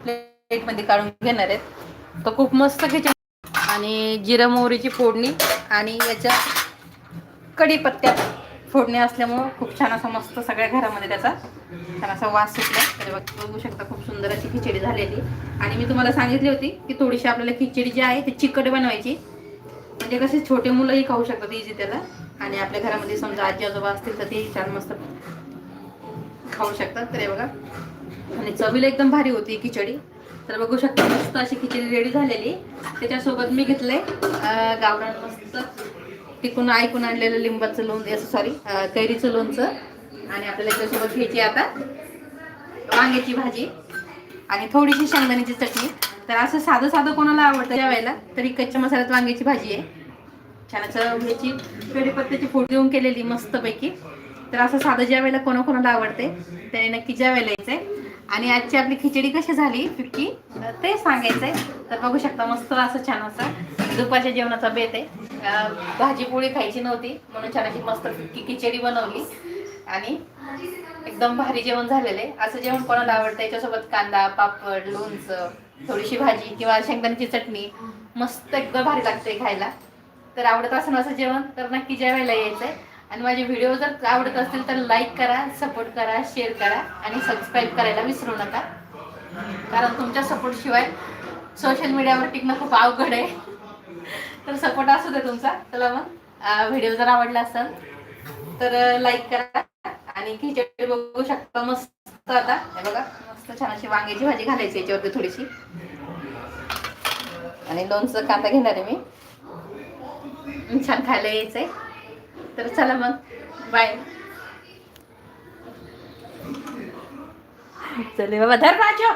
प्लेटमध्ये काढून घेणार आहेत. तर खूप मस्त खिचडी आणि जिरा मोहरीची फोडणी आणि याच्या कढीपत्त्या फोडणी असल्यामुळं खूप छान असं मस्त सगळ्या घरामध्ये त्याचा छान असा वास सुटला. म्हणजे तर बघू शकता खूप सुंदर अशी खिचडी झालेली. आणि मी तुम्हाला सांगितली होती की थोडीशी आपल्याला खिचडी जी आहे ती चिकट बनवायची. म्हणजे कसे छोटे मुलंही खाऊ शकतात इजी त्याला. आणि आपल्या घरामध्ये समजा आजी आजोबा असतील तर तेही छान मस्त खाऊ शकतात. तर हे बघा. आणि चवीला एकदम भारी होती खिचडी. तर बघू शकता मस्त अशी खिचडी रेडी झालेली. त्याच्यासोबत मी घेतले गावरान मस्त तिकून ऐकून आणलेलं लिंबाचं लोण सॉरी कैरीचं लोणचं. आणि आपल्याला त्याच्यासोबत घ्यायची आता वांग्याची भाजी आणि थोडीशी शेंगदाण्याची चटणी. तर असं साधं साधं कोणाला आवडतं जेवायला तरी कच्च्या मसाल्यात वांग्याची भाजी आहे. छान असं ह्याची कढीपत्त्याची फोड देऊन केलेली मस्तपैकी. तर असं साधं जेवायला कोणाकोणाला आवडते त्याने नक्की जेवायला आहे आणि आजची आपली खिचडी कशी झाली फिक्की? ते सांगायचंय. तर बघू शकता मस्त असं छान असं दुपारच्या जेवणाचा बेत आहे. भाजी पोळी खायची नव्हती म्हणून छान अशी मस्त फिक्की खिचडी बनवली. आणि एकदम भारी जेवण झालेलं आहे. असं जेवण कोणाला आवडतं याच्यासोबत कांदा पापड लोणचं थोडीशी भाजी किंवा शेंगदाण्याची चटणी मस्त एकदम भारी लागते खायला. तर आवडत असेल असं जेवण तर नक्की जेवायला यायचंय. आणि माझे व्हिडिओ जर आवडत असतील तर लाईक करा सपोर्ट करा शेअर करा आणि सबस्क्राईब करायला विसरू नका. कारण तुमच्या सपोर्टशिवाय सोशल मीडियावर टिकणं खूप अवघड आहे. तर सपोर्ट असू दे तुमचा. चला मग व्हिडिओ जर आवडला असेल तर लाईक करा आणि खिचडी बघू शकता मस्त आता. हे बघा मस्त छान अशी वांग्याची भाजी घालायची याच्यावरती थोडीशी. आणि लोणचं कांदा घेणार आहे मी. छान खायला यायचंय. तर चला मग बाय चले बाबा धर राजा